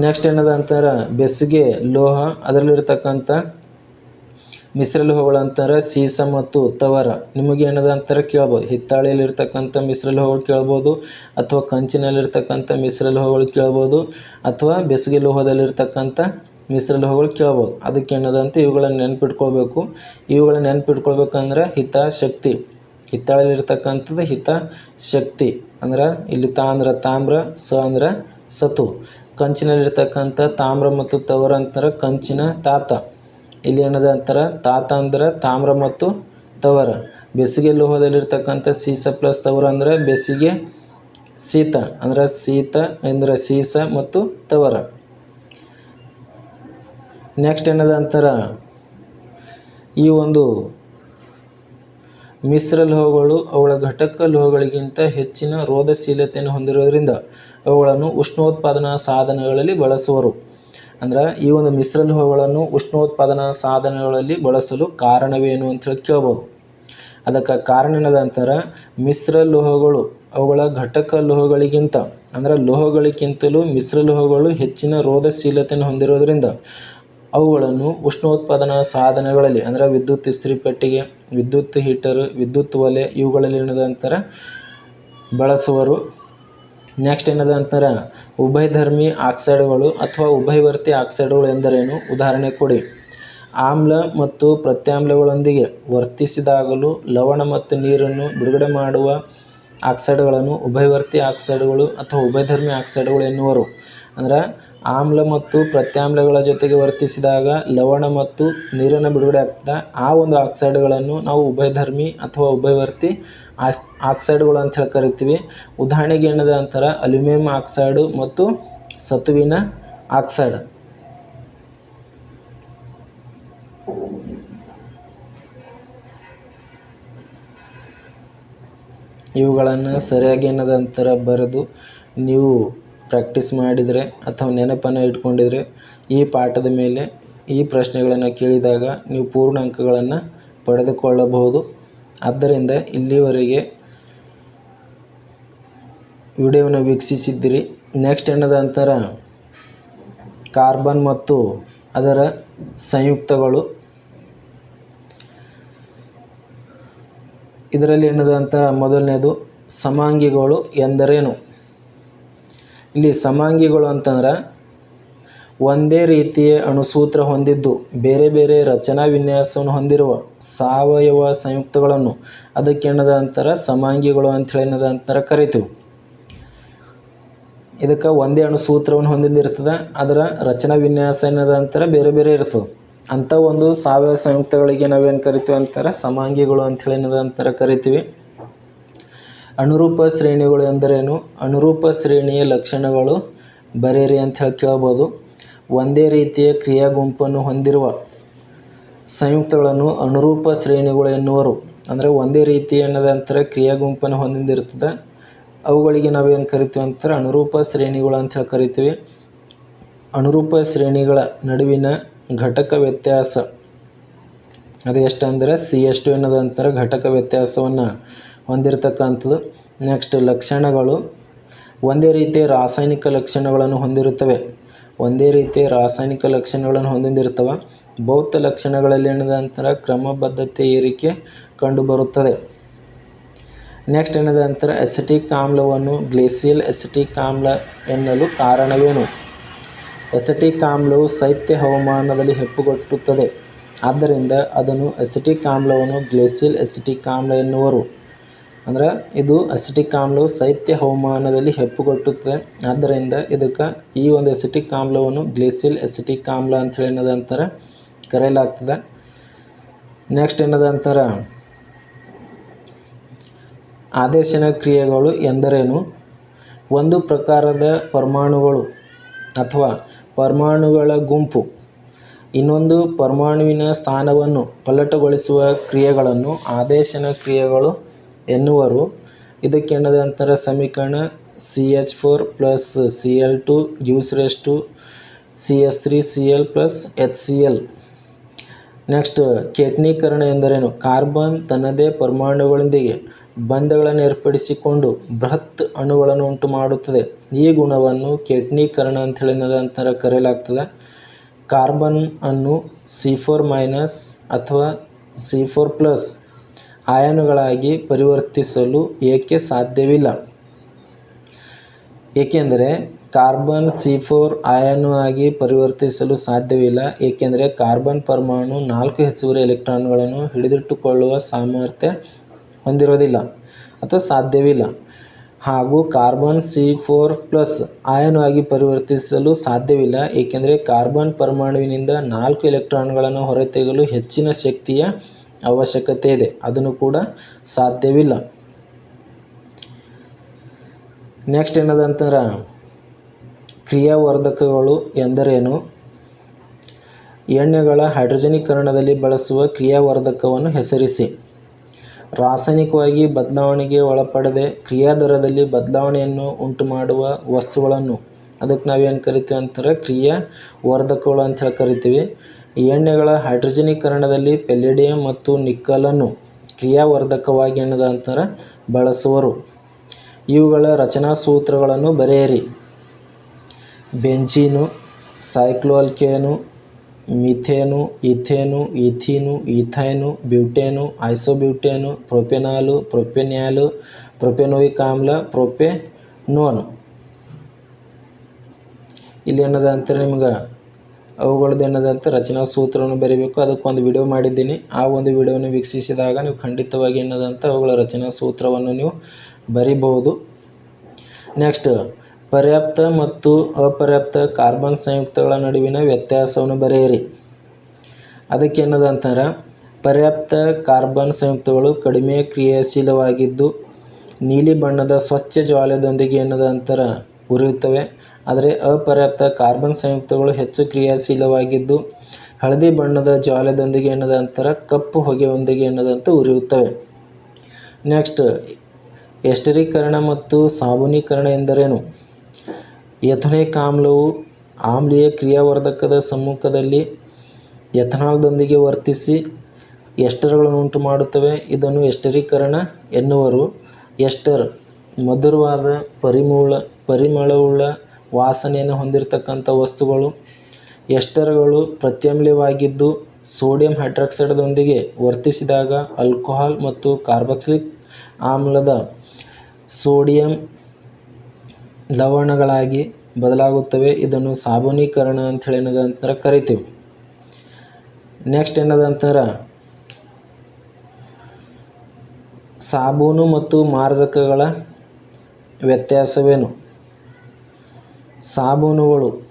ನೆಕ್ಸ್ಟ್ ಏನದ ಅಂತಾರೆ? ಬೆಸುಗೆ ಲೋಹ, ಅದರಲ್ಲಿರ್ತಕ್ಕಂಥ ಮಿಶ್ರ ಲೋಹಗಳು ಅಂತಾರೆ ಸೀಸ ಮತ್ತು ತವರ. ನಿಮಗೆ ಏನದ ಅಂತಾರೆ ಕೇಳ್ಬೋದು? ಹಿತ್ತಾಳೆಯಲ್ಲಿರ್ತಕ್ಕಂಥ ಮಿಶ್ರ ಲೋಹಗಳು ಕೇಳ್ಬೋದು, ಅಥವಾ ಕಂಚಿನಲ್ಲಿರ್ತಕ್ಕಂಥ ಮಿಶ್ರ ಲೋಹಗಳು ಕೇಳ್ಬೋದು, ಅಥವಾ ಬೆಸುಗೆ ಲೋಹದಲ್ಲಿರ್ತಕ್ಕಂಥ ಮಿಶ್ರ ಲೋಹಗಳು ಕೇಳ್ಬೋದು. ಅದಕ್ಕೆ ಏನದಂತೆ ಇವುಗಳನ್ನ ನೆನ್ಪಿಟ್ಕೊಳ್ಬೇಕು. ಇವುಗಳನ್ನ ನೆನ್ಪಿಟ್ಕೊಳ್ಬೇಕಂದ್ರೆ ಹಿತ ಶಕ್ತಿ ಹಿತ್ತಾಳೆಯಲ್ಲಿರ್ತಕ್ಕಂಥದ್ದು ಹಿತ ಶಕ್ತಿ ಅಂದ್ರೆ ಇಲ್ಲಿ ತ ಅಂದ್ರೆ ತಾಮ್ರ, ಸ ಅಂದ್ರೆ ಸತು. ಕಂಚಿನಲ್ಲಿರ್ತಕ್ಕಂಥ ತಾಮ್ರ ಮತ್ತು ತವರ ಅಂತಾರೆ ಕಂಚಿನ ತಾತ. ಇಲ್ಲಿ ಏನದ ಅಂತಾರೆ? ತಾತ ಅಂದ್ರೆ ತಾಮ್ರ ಮತ್ತು ತವರ. ಬೇಸಿಗೆ ಲೋಹದಲ್ಲಿರ್ತಕ್ಕಂಥ ಸೀಸ ಪ್ಲಸ್ ತವರ ಅಂದರೆ ಬೇಸಿಗೆ ಶೀತ ಅಂದ್ರೆ ಶೀತ ಅಂದರೆ ಸೀಸ ಮತ್ತು ತವರ. ನೆಕ್ಸ್ಟ್ ಏನದ ಅಂತಾರೆ? ಈ ಒಂದು ಮಿಶ್ರ ಲೋಹಗಳು ಅವುಗಳ ಘಟಕ ಲೋಹಗಳಿಗಿಂತ ಹೆಚ್ಚಿನ ರೋಧಶೀಲತೆಯನ್ನು ಹೊಂದಿರೋದ್ರಿಂದ ಅವುಗಳನ್ನು ಉಷ್ಣೋತ್ಪಾದನಾ ಸಾಧನಗಳಲ್ಲಿ ಬಳಸುವರು. ಅಂದ್ರೆ ಈ ಒಂದು ಮಿಶ್ರ ಲೋಹಗಳನ್ನು ಉಷ್ಣೋತ್ಪಾದನಾ ಸಾಧನಗಳಲ್ಲಿ ಬಳಸಲು ಕಾರಣವೇನು ಅಂತ ಹೇಳಿ ಕೇಳ್ಬೋದು. ಅದಕ್ಕೆ ಕಾರಣ ಏನದ ಅಂತಾರೆ, ಮಿಶ್ರ ಲೋಹಗಳು ಅವುಗಳ ಘಟಕ ಲೋಹಗಳಿಗಿಂತ, ಅಂದರೆ ಲೋಹಗಳಿಗಿಂತಲೂ ಮಿಶ್ರ ಲೋಹಗಳು ಹೆಚ್ಚಿನ ರೋಧಶೀಲತೆಯನ್ನು ಹೊಂದಿರೋದ್ರಿಂದ ಅವುಗಳನ್ನು ಉಷ್ಣೋತ್ಪಾದನಾ ಸಾಧನಗಳಲ್ಲಿ, ಅಂದರೆ ವಿದ್ಯುತ್ ಇಸ್ತ್ರಿ ಪೆಟ್ಟಿಗೆ, ವಿದ್ಯುತ್ ಹೀಟರ್, ವಿದ್ಯುತ್ ಒಲೆ, ಇವುಗಳಲ್ಲಿ ಏನದ ಅಂತಾರೆ? ಬಳಸುವರು. ನೆಕ್ಸ್ಟ್ ಏನದ ಉಭಯ ಉಭಯಧರ್ಮಿ ಆಕ್ಸೈಡ್ಗಳು ಅಥವಾ ಉಭಯವರ್ತಿ ಆಕ್ಸೈಡ್ಗಳು ಎಂದರೇನು? ಉದಾಹರಣೆ ಕೊಡಿ. ಆಮ್ಲ ಮತ್ತು ಪ್ರತ್ಯಾಮ್ಲಗಳೊಂದಿಗೆ ವರ್ತಿಸಿದಾಗಲೂ ಲವಣ ಮತ್ತು ನೀರನ್ನು ಬಿಡುಗಡೆ ಮಾಡುವ ಆಕ್ಸೈಡ್ಗಳನ್ನು ಉಭಯವರ್ತಿ ಆಕ್ಸೈಡ್ಗಳು ಅಥವಾ ಉಭಯಧರ್ಮಿ ಆಕ್ಸೈಡ್ಗಳು ಎನ್ನುವರು. ಅಂದ್ರೆ ಆಮ್ಲ ಮತ್ತು ಪ್ರತ್ಯಾಮ್ಲಗಳ ಜೊತೆಗೆ ವರ್ತಿಸಿದಾಗ ಲವಣ ಮತ್ತು ನೀರನ್ನು ಬಿಡುಗಡೆ ಆಗ್ತದೆ. ಆ ಒಂದು ಆಕ್ಸೈಡ್ಗಳನ್ನು ನಾವು ಉಭಯಧರ್ಮಿ ಅಥವಾ ಉಭಯವರ್ತಿ ಆಸ್, ಆಕ್ಸೈಡ್ಗಳು ಅಂತ ಹೇಳಿ ಕರಿತೀವಿ. ಉದಾಹರಣೆಗೆ ಏನದ ಅಂತಾರೆ? ಅಲ್ಯೂಮಿನಿಯಂ ಆಕ್ಸೈಡು ಮತ್ತು ಸತುವಿನ ಆಕ್ಸೈಡ್. ಇವುಗಳನ್ನು ಸರಿಯಾಗಿ ಏನದ ಅಂತಾರೆ? ಬರೆದು ನೀವು ಪ್ರಾಕ್ಟೀಸ್ ಮಾಡಿದರೆ ಅಥವಾ ನೆನಪನ್ನು ಇಟ್ಕೊಂಡಿದ್ರೆ ಈ ಪಾಠದ ಮೇಲೆ ಈ ಪ್ರಶ್ನೆಗಳನ್ನು ಕೇಳಿದಾಗ ನೀವು ಪೂರ್ಣ ಅಂಕಗಳನ್ನು ಪಡೆದುಕೊಳ್ಳಬಹುದು. ಆದ್ದರಿಂದ ಇಲ್ಲಿವರೆಗೆ ವಿಡಿಯೋವನ್ನು ವೀಕ್ಷಿಸಿದ್ದೀರಿ. ನೆಕ್ಸ್ಟ್ ಏನದ ಕಾರ್ಬನ್ ಮತ್ತು ಅದರ ಸಂಯುಕ್ತಗಳು. ಇದರಲ್ಲಿ ಏನದ ಅಂತಾರೆ? ಮೊದಲನೇದು, ಸಮಾಂಗಿಗಳು ಎಂದರೇನು? ಇಲ್ಲಿ ಸಮಾಂಗಿಗಳು ಅಂತಂದ್ರೆ ಒಂದೇ ರೀತಿಯ ಅಣುಸೂತ್ರ ಹೊಂದಿದ್ದು, ಬೇರೆ ಬೇರೆ ರಚನಾ ವಿನ್ಯಾಸವನ್ನು ಹೊಂದಿರುವ ಸಾವಯವ ಸಂಯುಕ್ತಗಳನ್ನು. ಅದಕ್ಕೆ ಏನದ ಅಂತಾರೆ? ಸಮಾಂಗಿಗಳು ಅಂಥೇಳಿ ಏನದ ಅಂತಾರೆ ಕರಿತೀವಿ. ಇದಕ್ಕೆ ಒಂದೇ ಅಣುಸೂತ್ರವನ್ನು ಹೊಂದಿದ್ದಿರ್ತದೆ. ಅದರ ರಚನಾ ವಿನ್ಯಾಸ ಏನದ ಅಂತಾರೆ? ಬೇರೆ ಬೇರೆ ಇರ್ತದೆ. ಅಂಥ ಒಂದು ಸಾವಯವ ಸಂಯುಕ್ತಗಳಿಗೆ ನಾವೇನು ಕರಿತೀವಿ ಅಂತಾರೆ? ಸಮಾಂಗಿಗಳು ಅಂಥೇಳಿ ಏನದ ಅಂತಾರೆ ಕರಿತೀವಿ. ಅನುರೂಪ ಶ್ರೇಣಿಗಳು ಎಂದರೇನು? ಅನುರೂಪ ಶ್ರೇಣಿಯ ಲಕ್ಷಣಗಳು ಬರೆಯಿರಿ ಅಂತ ಹೇಳಿ ಕೇಳ್ಬೋದು. ಒಂದೇ ರೀತಿಯ ಕ್ರಿಯಾ ಗುಂಪನ್ನು ಹೊಂದಿರುವ ಸಂಯುಕ್ತಗಳನ್ನು ಅನುರೂಪ ಶ್ರೇಣಿಗಳು ಎನ್ನುವರು. ಅಂದರೆ ಒಂದೇ ರೀತಿಯ ಕ್ರಿಯಾ ಗುಂಪನ್ನು ಹೊಂದಿರ್ತದೆ ಅವುಗಳಿಗೆ ನಾವೇನು ಕರಿತೀವಿ ಅಂತಾರೆ ಅನುರೂಪ ಶ್ರೇಣಿಗಳು ಅಂತ ಹೇಳಿ ಕರಿತೀವಿ. ಅನುರೂಪ ಶ್ರೇಣಿಗಳ ನಡುವಿನ ಘಟಕ ವ್ಯತ್ಯಾಸ ಅದು ಎಷ್ಟು ಅಂದರೆ ಸಿ ಎಷ್ಟು ಏನದ ಅಂತಾರೆ ಘಟಕ ವ್ಯತ್ಯಾಸವನ್ನು ಹೊಂದಿರತಕ್ಕಂಥದ್ದು. ನೆಕ್ಸ್ಟ್ ಲಕ್ಷಣಗಳು. ಒಂದೇ ರೀತಿಯ ರಾಸಾಯನಿಕ ಲಕ್ಷಣಗಳನ್ನು ಹೊಂದಿರುತ್ತವೆ. ಒಂದೇ ರೀತಿಯ ರಾಸಾಯನಿಕ ಲಕ್ಷಣಗಳನ್ನು ಹೊಂದಿರ್ತವೆ ಭೌತ ಲಕ್ಷಣಗಳಲ್ಲಿ ಏನದಂತರ ಕ್ರಮಬದ್ಧತೆ ಏರಿಕೆ ಕಂಡುಬರುತ್ತದೆ. ನೆಕ್ಸ್ಟ್ ಏನದ ಅಂತಾರೆ ಎಸಿಟಿಕ್ ಆಮ್ಲವನ್ನು ಗ್ಲೇಸಿಯಲ್ ಎಸಿಟಿಕ್ ಆಮ್ಲ ಎನ್ನಲು ಕಾರಣವೇನು? ಎಸಿಟಿಕ್ ಆಮ್ಲವು ಶೈತ್ಯ ಹವಾಮಾನದಲ್ಲಿ ಹೆಪ್ಪುಗಟ್ಟುತ್ತದೆ. ಆದ್ದರಿಂದ ಅದನ್ನು ಎಸಿಟಿಕ್ ಆಮ್ಲವನ್ನು ಗ್ಲೇಸಿಯಲ್ ಎಸಿಟಿಕ್ ಆಮ್ಲ ಎನ್ನುವರು. ಅಂದ್ರೆ ಇದು ಅಸಿಟಿಕ್ ಆಮ್ಲವು ಶೈತ್ಯ ಹವಾಮಾನದಲ್ಲಿ ಹೆಪ್ಪುಗಟ್ಟುತ್ತದೆ ಆದ್ದರಿಂದ ಇದಕ್ಕೆ ಈ ಒಂದು ಎಸಿಟಿಕ್ ಆಮ್ಲವನ್ನು ಗ್ಲೇಸಿಲ್ ಎಸಿಟಿಕ್ ಆಮ್ಲ ಅಂಥೇಳಿ ಏನದ ಅಂತಾರೆ, ಕರೆಯಲಾಗ್ತದೆ. ನೆಕ್ಸ್ಟ್ ಏನದ ಅಂತಾರೆ? ಆದೇಶನ ಕ್ರಿಯೆಗಳು ಎಂದರೇನು? ಒಂದು ಪ್ರಕಾರದ ಪರಮಾಣುಗಳು ಅಥವಾ ಪರಮಾಣುಗಳ ಗುಂಪು. ಇನ್ನೊಂದು ಪರಮಾಣುವಿನ ಸ್ಥಾನವನ್ನು ಪಲ್ಲಟಗೊಳಿಸುವ ಕ್ರಿಯೆಗಳನ್ನು ಆದೇಶನ ಕ್ರಿಯೆಗಳು ಎನ್ನುವರು. ಇದಕ್ಕೆ ಏನದ ಸಮೀಕರಣ C H four plus C L two gives rise to C S three C L plus H C L next ಕೇಟ್ನೀಕರಣ ಎಂದರೇನು? ಕಾರ್ಬನ್ ತನ್ನದೇ ಪರಮಾಣುಗಳೊಂದಿಗೆ ಬಂಧಗಳನ್ನು ಏರ್ಪಡಿಸಿಕೊಂಡು ಬೃಹತ್ ಅಣುಗಳನ್ನು ಉಂಟು ಮಾಡುತ್ತದೆ ಈ ಗುಣವನ್ನು ಕೇಟ್ನೀಕರಣ ಅಂಥೇಳಿ ನಂತರ ಕರೆಯಲಾಗ್ತದೆ. ಕಾರ್ಬನ್ ಅನ್ನು ಸಿ ಫೋರ್ ಮೈನಸ್ ಅಥವಾ ಸಿ ಫೋರ್ ಪ್ಲಸ್ ಆಯನುಗಳಾಗಿ ಪರಿವರ್ತಿಸಲು ಏಕೆ ಸಾಧ್ಯವಿಲ್ಲ? ಏಕೆಂದರೆ ಕಾರ್ಬನ್ ಸಿ ಫೋರ್ ಅಯಾನು ಆಗಿ ಪರಿವರ್ತಿಸಲು ಸಾಧ್ಯವಿಲ್ಲ. ಏಕೆಂದರೆ ಕಾರ್ಬನ್ ಪರಮಾಣು ನಾಲ್ಕು ಹೆಚ್ಚುವರಿ ಎಲೆಕ್ಟ್ರಾನ್ಗಳನ್ನು ಹಿಡಿದಿಟ್ಟುಕೊಳ್ಳುವ ಸಾಮರ್ಥ್ಯ ಹೊಂದಿರೋದಿಲ್ಲ ಅಥವಾ ಸಾಧ್ಯವಿಲ್ಲ. ಹಾಗೂ ಕಾರ್ಬನ್ ಸಿ ಫೋರ್ ಪ್ಲಸ್ ಅಯಾನು ಆಗಿ ಪರಿವರ್ತಿಸಲು ಸಾಧ್ಯವಿಲ್ಲ. ಏಕೆಂದರೆ ಕಾರ್ಬನ್ ಪರಮಾಣುವಿನಿಂದ ನಾಲ್ಕು ಎಲೆಕ್ಟ್ರಾನ್ಗಳನ್ನು ಹೊರತೆಗೆಯಲು ಹೆಚ್ಚಿನ ಶಕ್ತಿಯ ಅವಶ್ಯಕತೆ ಇದೆ. ಅದನ್ನು ಕೂಡ ಸಾಧ್ಯವಿಲ್ಲ. ನೆಕ್ಸ್ಟ್ ಏನದಂತಂದ್ರೆ, ಕ್ರಿಯಾವರ್ಧಕಗಳು ಎಂದರೇನು? ಎಣ್ಣೆಗಳ ಹೈಡ್ರೋಜನೀಕರಣದಲ್ಲಿ ಬಳಸುವ ಕ್ರಿಯಾವರ್ಧಕವನ್ನು ಹೆಸರಿಸಿ. ರಾಸಾಯನಿಕವಾಗಿ ಬದಲಾವಣೆಗೆ ಒಳಪಡದೆ ಕ್ರಿಯಾದರದಲ್ಲಿ ಬದಲಾವಣೆಯನ್ನು ಉಂಟು ಮಾಡುವ ವಸ್ತುಗಳನ್ನು. ಅದಕ್ಕೆ ನಾವೇನು ಕರಿತೀವಿ ಅಂತಾರೆ ಕ್ರಿಯಾ ವರ್ಧಕಗಳು ಅಂತ ಹೇಳಿ ಕರಿತೀವಿ. ಎಣ್ಣೆಗಳ ಹೈಡ್ರೋಜನೀಕರಣದಲ್ಲಿ ಪೆಲ್ಲೆಡಿಯಂ ಮತ್ತು ನಿಕ್ಕಲನ್ನು ಕ್ರಿಯಾವರ್ಧಕವಾಗಿ ಎಣ್ಣೆದಂತರ ಬಳಸುವರು. ಇವುಗಳ ರಚನಾ ಸೂತ್ರಗಳನ್ನು ಬರೆಯಿರಿ. ಬೆಂಜೀನು, ಸೈಕ್ಲೋಲ್ಕೇನು, ಮಿಥೇನು ಈಥೇನು ಈಥೀನು ಈಥೈನು, ಬ್ಯೂಟೇನು, ಐಸೋಬ್ಯೂಟೇನು, ಪ್ರೊಪೆನಾಲು, ಪ್ರೊಪೆನ್ಯಾಲು, ಪ್ರೊಪೆನೋಯಿಕ್ ಆಮ್ಲ, ಪ್ರೊಪೆನೋನ್. ಇಲ್ಲಿ ಏನದ ಅಂತಾರೆ ನಿಮ್ಗೆ ಅವುಗಳದ್ದು ಏನದಂತ ರಚನಾ ಸೂತ್ರವನ್ನು ಬರೀಬೇಕು. ಅದಕ್ಕೊಂದು ವಿಡಿಯೋ ಮಾಡಿದ್ದೀನಿ. ಆ ಒಂದು ವಿಡಿಯೋವನ್ನು ವೀಕ್ಷಿಸಿದಾಗ ನೀವು ಖಂಡಿತವಾಗಿ ಏನದಂತ ಅವುಗಳ ರಚನಾ ಸೂತ್ರವನ್ನು ನೀವು ಬರಿಬಹುದು. ನೆಕ್ಸ್ಟ್ ಪರ್ಯಾಪ್ತ ಮತ್ತು ಅಪರ್ಯಾಪ್ತ ಕಾರ್ಬನ್ ಸಂಯುಕ್ತಗಳ ನಡುವಿನ ವ್ಯತ್ಯಾಸವನ್ನು ಬರೆಯಿರಿ. ಅದಕ್ಕೆ ಏನದಂತಾರೆ ಪರ್ಯಾಪ್ತ ಕಾರ್ಬನ್ ಸಂಯುಕ್ತಗಳು ಕಡಿಮೆ ಕ್ರಿಯಾಶೀಲವಾಗಿದ್ದು, ನೀಲಿ ಬಣ್ಣದ ಸ್ವಚ್ಛ ಜ್ವಾಲೆಯೊಂದಿಗೆ ಏನದ ಅಂತಾರೆ ಉರಿಯುತ್ತವೆ. ಆದರೆ ಅಪರ್ಯಾಪ್ತ ಕಾರ್ಬನ್ ಸಂಯುಕ್ತಗಳು ಹೆಚ್ಚು ಕ್ರಿಯಾಶೀಲವಾಗಿದ್ದು, ಹಳದಿ ಬಣ್ಣದ ಜ್ವಾಲೆದೊಂದಿಗೆ ಎಣ್ಣದ ನಂತರ ಕಪ್ಪು ಹೊಗೆಯೊಂದಿಗೆ ಎನ್ನದಂತೆ ಉರಿಯುತ್ತವೆ. ನೆಕ್ಸ್ಟ್, ಎಸ್ಟರೀಕರಣ ಮತ್ತು ಸಾಬೂನೀಕರಣ ಎಂದರೇನು? ಎಥನೇಕ್ ಆಮ್ಲವು ಆಮ್ಲೀಯ ಕ್ರಿಯಾವರ್ಧಕದ ಸಮ್ಮುಖದಲ್ಲಿ ಎಥನಾಲ್ದೊಂದಿಗೆ ವರ್ತಿಸಿ ಎಸ್ಟರ್ಗಳನ್ನು ಉಂಟು ಮಾಡುತ್ತವೆ ಇದನ್ನು ಎಸ್ಟರೀಕರಣ ಎನ್ನುವರು. ಎಸ್ಟರ್ ಮಧುರವಾದ ಪರಿಮಳ ಪರಿಮಳವುಳ್ಳ ವಾಸನೆಯನ್ನು ಹೊಂದಿರತಕ್ಕಂಥ ವಸ್ತುಗಳು. ಎಸ್ಟರ್ಗಳು ಪ್ರತ್ಯಮ್ಲವಾಗಿದ್ದು ಸೋಡಿಯಂ ಹೈಡ್ರಾಕ್ಸೈಡ್ದೊಂದಿಗೆ ವರ್ತಿಸಿದಾಗ ಆಲ್ಕೋಹಾಲ್ ಮತ್ತು ಕಾರ್ಬಾಕ್ಸಿಲಿಕ್ ಆಮ್ಲದ ಸೋಡಿಯಂ ಲವಣಗಳಾಗಿ ಬದಲಾಗುತ್ತವೆ. ಇದನ್ನು ಸಾಬೂನೀಕರಣ ಅಂಥೇಳಿ ಏನದ ಅಂತಾರೆ ಕರಿತೀವಿ. ನೆಕ್ಸ್ಟ್ ಏನದಂತರ? ಸಾಬೂನು ಮತ್ತು ಮಾರ್ಜಕಗಳ ವ್ಯತ್ಯಾಸವೇನು? ಸಾಬೂನುಗಳು.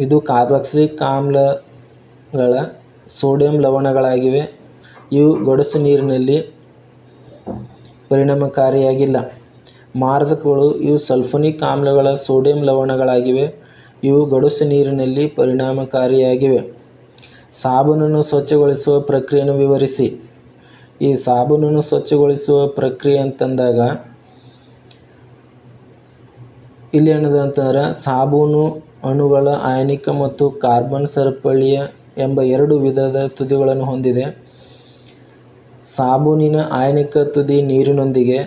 ಇದು ಕಾರ್ಬಾಕ್ಸಿಲಿಕ್ ಆಮ್ಲಗಳ ಸೋಡಿಯಂ ಲವಣಗಳಾಗಿವೆ. ಇವು ಗೊಡಸು ನೀರಿನಲ್ಲಿ ಪರಿಣಾಮಕಾರಿಯಾಗಿಲ್ಲ. ಮಾರ್ಜಕಗಳು ಇವು ಸಲ್ಫೋನಿಕ್ ಆಮ್ಲಗಳ ಸೋಡಿಯಂ ಲವಣಗಳಾಗಿವೆ. ಇವು ಗಡಸು ನೀರಿನಲ್ಲಿ ಪರಿಣಾಮಕಾರಿಯಾಗಿವೆ. ಸಾಬೂನನ್ನು ಸ್ವಚ್ಛಗೊಳಿಸುವ ಪ್ರಕ್ರಿಯೆಯನ್ನು ವಿವರಿಸಿ. ಈ ಸಾಬೂನನ್ನು ಸ್ವಚ್ಛಗೊಳಿಸುವ ಪ್ರಕ್ರಿಯೆ ಅಂತಂದಾಗ ಇಲ್ಲಿ ಏನದ ಸಾಬೂನು ಅಣುಗಳ ಆಯನಿಕ ಮತ್ತು ಕಾರ್ಬನ್ ಸರಪಳಿಯ ಎಂಬ ಎರಡು ವಿಧದ ತುದಿಗಳನ್ನು ಹೊಂದಿದೆ. ಸಾಬೂನಿನ ಆಯನಿಕ ತುದಿ ನೀರಿನೊಂದಿಗೆ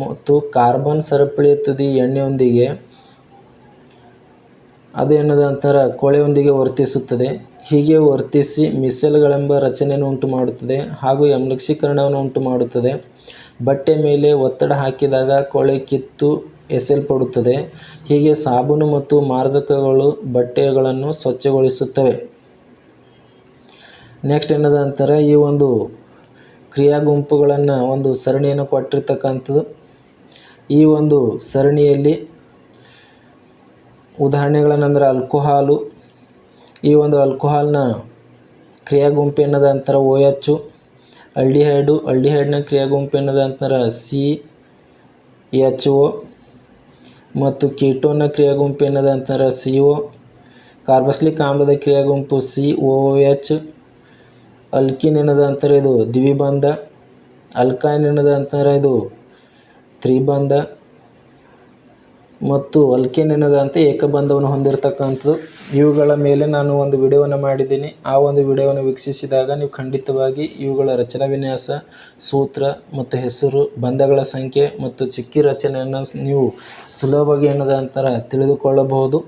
ಮತ್ತು ಕಾರ್ಬನ್ ಸರಪಳಿಯ ತುದಿ ಎಣ್ಣೆಯೊಂದಿಗೆ ಅದು ಏನದ ಅಂತಾರೆ ಕೊಳೆಯೊಂದಿಗೆ ವರ್ತಿಸುತ್ತದೆ. ಹೀಗೆ ವರ್ತಿಸಿ ಮಿಸೆಲ್ಗಳೆಂಬ ರಚನೆಯನ್ನು ಉಂಟು ಮಾಡುತ್ತದೆ ಹಾಗೂ ಎಂಲಕ್ಷೀಕರಣವನ್ನು ಉಂಟು ಮಾಡುತ್ತದೆ ಬಟ್ಟೆ ಮೇಲೆ ಒತ್ತಡ ಹಾಕಿದಾಗ ಕೊಳೆ ಕಿತ್ತು ಎಸೆಯಲ್ಪಡುತ್ತದೆ. ಹೀಗೆ ಸಾಬೂನು ಮತ್ತು ಮಾರ್ಜಕಗಳು ಬಟ್ಟೆಗಳನ್ನು ಸ್ವಚ್ಛಗೊಳಿಸುತ್ತವೆ. ನೆಕ್ಸ್ಟ್ ಏನದ ಅಂತಾರೆ ಈ ಒಂದು ಕ್ರಿಯಾ ಗುಂಪುಗಳನ್ನು ಒಂದು ಸರಣಿಯನ್ನು ಕೊಟ್ಟಿರ್ತಕ್ಕಂಥದ್ದು. ಈ ಒಂದು ಸರಣಿಯಲ್ಲಿ ಉದಾಹರಣೆಗಳನ್ನಂದ್ರೆ ಅಲ್ಕೋಹಾಲು. ಈ ಒಂದು ಅಲ್ಕೋಹಾಲ್ನ ಕ್ರಿಯಾ ಗುಂಪು ಏನದ ಅಂತಾರೆ ಓ ಎಚ್ಚು ಅಲ್ಡಿಹೈಡು. ಅಲ್ಡಿಹೈಡ್ನ ಕ್ರಿಯಾ ಗುಂಪು ಏನದ ಅಂತಾರೆ ಸಿ ಎಚ್ ಒ ಮತ್ತು ಕೀಟೋನ ಕ್ರಿಯಾ ಗುಂಪು ಏನದ ಅಂತಾರೆ ಸಿ ಒ ಕಾರ್ಬಾಕ್ಸಿಲಿಕ್ ಆಮ್ಲದ ಕ್ರಿಯಾ ಗುಂಪು ಸಿ ಒ ಎಚ್, ಅಲ್ಕಿನ್ ಏನದ ಅಂತಾರೆ ಇದು ದ್ವಿಬಂಧ, ಅಲ್ಕೈನ್ ಏನದ ಅಂತಾರೆ ಇದು ತ್ರಿಬಂಧ ಮತ್ತು ಏನದ ಅಂತ ಏಕಬಂಧವನ್ನು ಹೊಂದಿರತಕ್ಕಂಥದ್ದು. ಇವುಗಳ ಮೇಲೆ ನಾನು ಒಂದು ವಿಡಿಯೋವನ್ನು ಮಾಡಿದ್ದೀನಿ. ಆ ಒಂದು ವಿಡಿಯೋವನ್ನು ವೀಕ್ಷಿಸಿದಾಗ ನೀವು ಖಂಡಿತವಾಗಿ ಇವುಗಳ ರಚನಾ ವಿನ್ಯಾಸ ಸೂತ್ರ ಮತ್ತು ಹೆಸರು, ಬಂಧಗಳ ಸಂಖ್ಯೆ ಮತ್ತು ಚಿಕ್ಕಿ ರಚನೆಯನ್ನು ನೀವು ಸುಲಭವಾಗಿ ಏನದಂತರ ತಿಳಿದುಕೊಳ್ಳಬಹುದು.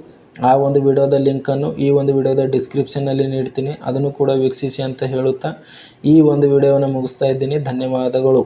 ಆ ಒಂದು ವಿಡಿಯೋದ ಲಿಂಕನ್ನು ಈ ಒಂದು ವಿಡಿಯೋದ ಡಿಸ್ಕ್ರಿಪ್ಷನ್ನಲ್ಲಿ ನೀಡ್ತೀನಿ. ಅದನ್ನು ಕೂಡ ವೀಕ್ಷಿಸಿ ಅಂತ ಹೇಳುತ್ತಾ ಈ ಒಂದು ವಿಡಿಯೋವನ್ನು ಮುಗಿಸ್ತಾ ಇದ್ದೀನಿ. ಧನ್ಯವಾದಗಳು.